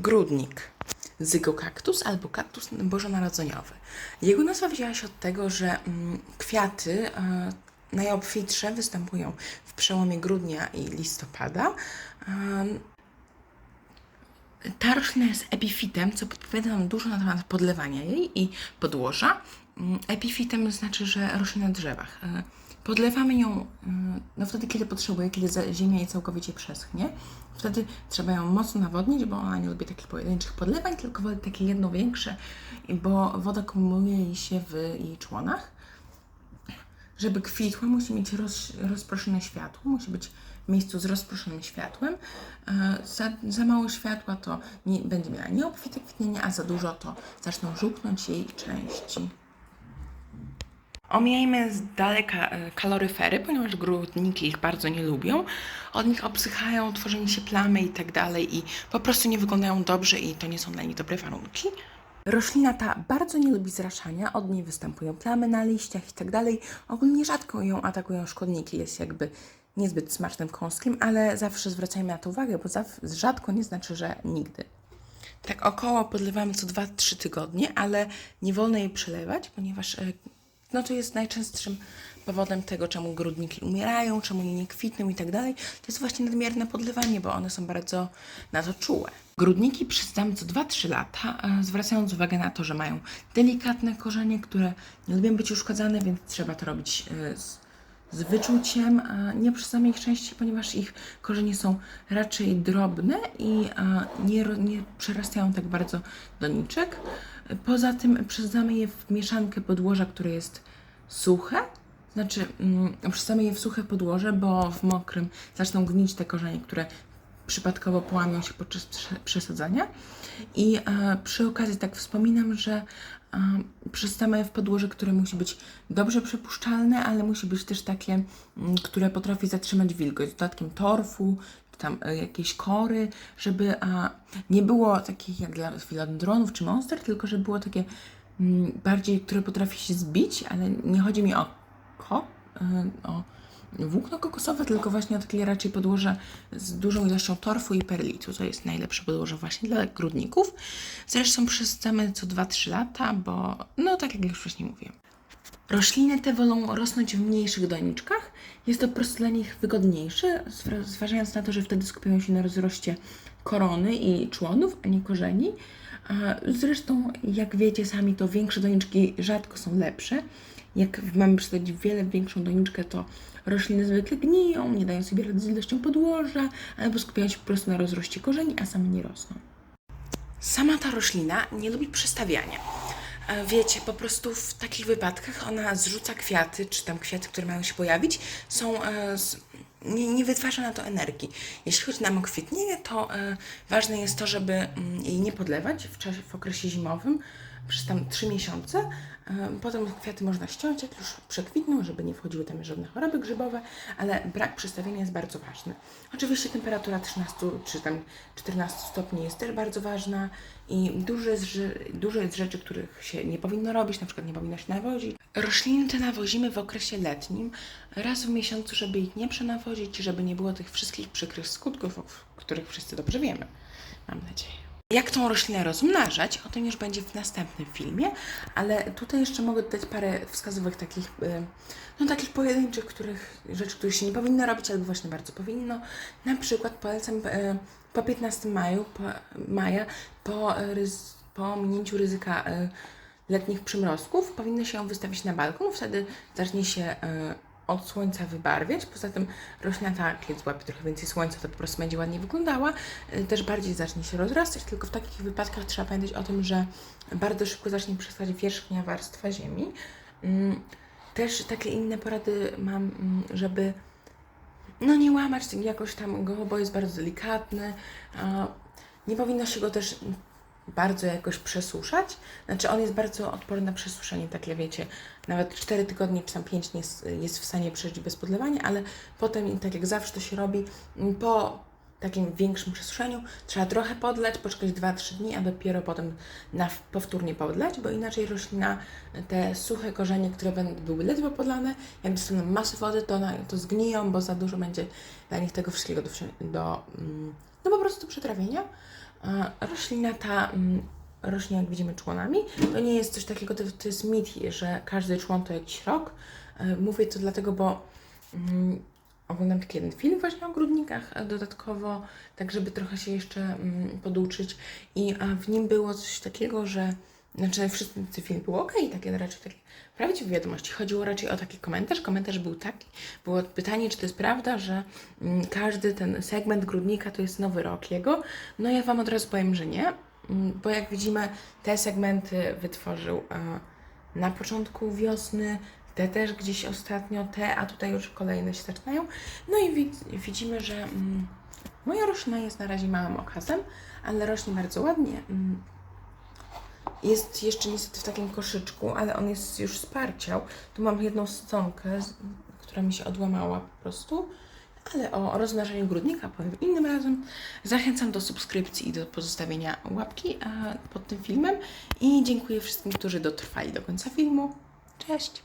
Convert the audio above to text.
Grudnik. Zygokaktus albo kaktus bożonarodzeniowy. Jego nazwa wzięła się od tego, że mm, kwiaty e, najobfitsze występują w przełomie grudnia i listopada. Em, ta roślina jest epifitem, co podpowiada nam dużo na temat podlewania jej i podłoża. Mm, Epifitem znaczy, że rośnie na drzewach. E, Podlewamy ją e, no wtedy, kiedy potrzebuje, kiedy ziemia jej całkowicie przeschnie. Wtedy trzeba ją mocno nawodnić, bo ona nie lubi takich pojedynczych podlewań, tylko woli takie jedno większe, bo woda kumuluje się w jej członach. Żeby kwitła, musi mieć roz, rozproszone światło, musi być w miejscu z rozproszonym światłem. E, Za, za mało światła to nie, będzie miała nieobfite kwitnienie, a za dużo to zaczną żółknąć jej części. Omijajmy z daleka e, kaloryfery, ponieważ grudniki ich bardzo nie lubią. Od nich obsychają, tworzą się plamy i tak i po prostu nie wyglądają dobrze i to nie są dla nich dobre warunki. Roślina ta bardzo nie lubi zraszania, od niej występują plamy na liściach i tak. Ogólnie rzadko ją atakują szkodniki, jest jakby niezbyt smacznym kąskiem, ale zawsze zwracajmy na to uwagę, bo rzadko nie znaczy, że nigdy. Tak około podlewamy co 2-3 tygodnie, ale nie wolno jej przelewać, ponieważ e, no to jest najczęstszym powodem tego, czemu grudniki umierają, czemu nie kwitną i tak dalej. To jest właśnie nadmierne podlewanie, bo one są bardzo na to czułe. Grudniki przysadzamy co 2-3 lata, e, zwracając uwagę na to, że mają delikatne korzenie, które nie lubią być uszkadzane, więc trzeba to robić e, z, z wyczuciem. Nie przesadzamy ich częściej, ponieważ ich korzenie są raczej drobne i nie, nie przerastają tak bardzo doniczek. Poza tym przesadzamy je w mieszankę podłoża, które jest suche. Znaczy, mm, przesadzamy je w suche podłoże, bo w mokrym zaczną gnić te korzenie, które przypadkowo połamią się podczas prze- przesadzania. I e, przy okazji tak wspominam, że e, w podłoże, które musi być dobrze przepuszczalne, ale musi być też takie, mm, które potrafi zatrzymać wilgoć. Z dodatkiem torfu, tam e, jakieś kory, żeby a, nie było takich jak dla filodendronów czy monster, tylko żeby było takie mm, bardziej, które potrafi się zbić, ale nie chodzi mi o ko, e, o włókno kokosowe, tylko właśnie o takie raczej podłoże z dużą ilością torfu i perlitu. To jest najlepsze podłoże właśnie dla grudników. Zresztą przesadzamy co 2-3 lata, bo no tak jak już wcześniej mówiłem. Rośliny te wolą rosnąć w mniejszych doniczkach. Jest to po prostu dla nich wygodniejsze, zważając na to, że wtedy skupiają się na rozroście korony i członów, a nie korzeni. Zresztą, jak wiecie sami, to większe doniczki rzadko są lepsze. Jak mamy przesadzić wiele większą doniczkę, to rośliny zwykle gniją, nie dają sobie rady z ilością podłoża, albo skupiają się po prostu na rozroście korzeni, a same nie rosną. Sama ta roślina nie lubi przestawiania. E, Wiecie, po prostu w takich wypadkach ona zrzuca kwiaty, czy tam kwiaty, które mają się pojawić, są, e, nie, nie wytwarza na to energii. Jeśli chodzi nam o kwitnienie, to e, ważne jest to, żeby mm, jej nie podlewać w, czasie, w okresie zimowym przez tam 3 miesiące. E, Potem kwiaty można ściąć, jak już przekwitną, żeby nie wchodziły tam żadne choroby grzybowe, ale brak przestawienia jest bardzo ważny. Oczywiście temperatura 13 czy tam 14 stopni jest też bardzo ważna i dużo jest, dużo jest rzeczy, których się nie powinno robić, na przykład nie powinno się nawozić. Rośliny te nawozimy w okresie letnim, raz w miesiącu, żeby ich nie przenawozić, żeby nie było tych wszystkich przykrych skutków, o których wszyscy dobrze wiemy. Mam nadzieję. Jak tą roślinę rozmnażać, o tym już będzie w następnym filmie, ale tutaj jeszcze mogę dać parę wskazówek takich, y, no takich pojedynczych, których, rzeczy, których się nie powinno robić, albo właśnie bardzo powinno. Na przykład polecam y, po 15 maju, po, maja, po, po minięciu ryzyka y, letnich przymrozków, powinno się ją wystawić na balkon, wtedy zacznie się od słońca wybarwiać. Poza tym roślina ta, kiedy złapie trochę więcej słońca, to po prostu będzie ładnie wyglądała. Y, Też bardziej zacznie się rozrastać, tylko w takich wypadkach trzeba pamiętać o tym, że bardzo szybko zacznie przestać wierzchnia warstwa ziemi. Mm, Też takie inne porady mam, mm, żeby no nie łamać jakoś tam go, bo jest bardzo delikatny. Nie powinno się go też bardzo jakoś przesuszać. Znaczy on jest bardzo odporny na przesuszenie, takie wiecie, nawet 4 tygodnie czy tam 5 nie jest, jest w stanie przeżyć bez podlewania, ale potem, tak jak zawsze to się robi, po takim większym przesuszeniu trzeba trochę podlać, poczekać 2-3 dni, a dopiero potem na powtórnie podlać, bo inaczej roślina, te suche korzenie, które będą były ledwo podlane, jak dostaną masę wody, to, na, to zgniją, bo za dużo będzie dla nich tego wszystkiego do, do, mm, no po prostu do przetrawienia. Roślina ta mm, rośnie, jak widzimy, członami. To nie jest coś takiego, to, to jest mit, że każdy człon to jakiś rok. E, Mówię to dlatego, bo mm, oglądam taki jeden film właśnie o grudnikach e, dodatkowo, tak żeby trochę się jeszcze mm, poduczyć. I w nim było coś takiego, że znaczy wszyscy film był ok, takie raczej takie prawdziwe wiadomości. Chodziło raczej o taki komentarz. Komentarz był taki, było pytanie, czy to jest prawda, że mm, każdy ten segment grudnika to jest nowy rok jego. No ja Wam od razu powiem, że nie, mm, bo jak widzimy, te segmenty wytworzył e, na początku wiosny, te też gdzieś ostatnio, te, a tutaj już kolejne się zaczynają. No i wid- widzimy, że mm, moja roślina jest na razie małym okazem, ale rośnie bardzo ładnie. Jest jeszcze niestety w takim koszyczku, ale on jest już sparciał. Tu mam jedną stonkę, która mi się odłamała po prostu. Ale o rozmnażaniu grudnika powiem innym razem. Zachęcam do subskrypcji i do pozostawienia łapki pod tym filmem. I dziękuję wszystkim, którzy dotrwali do końca filmu. Cześć!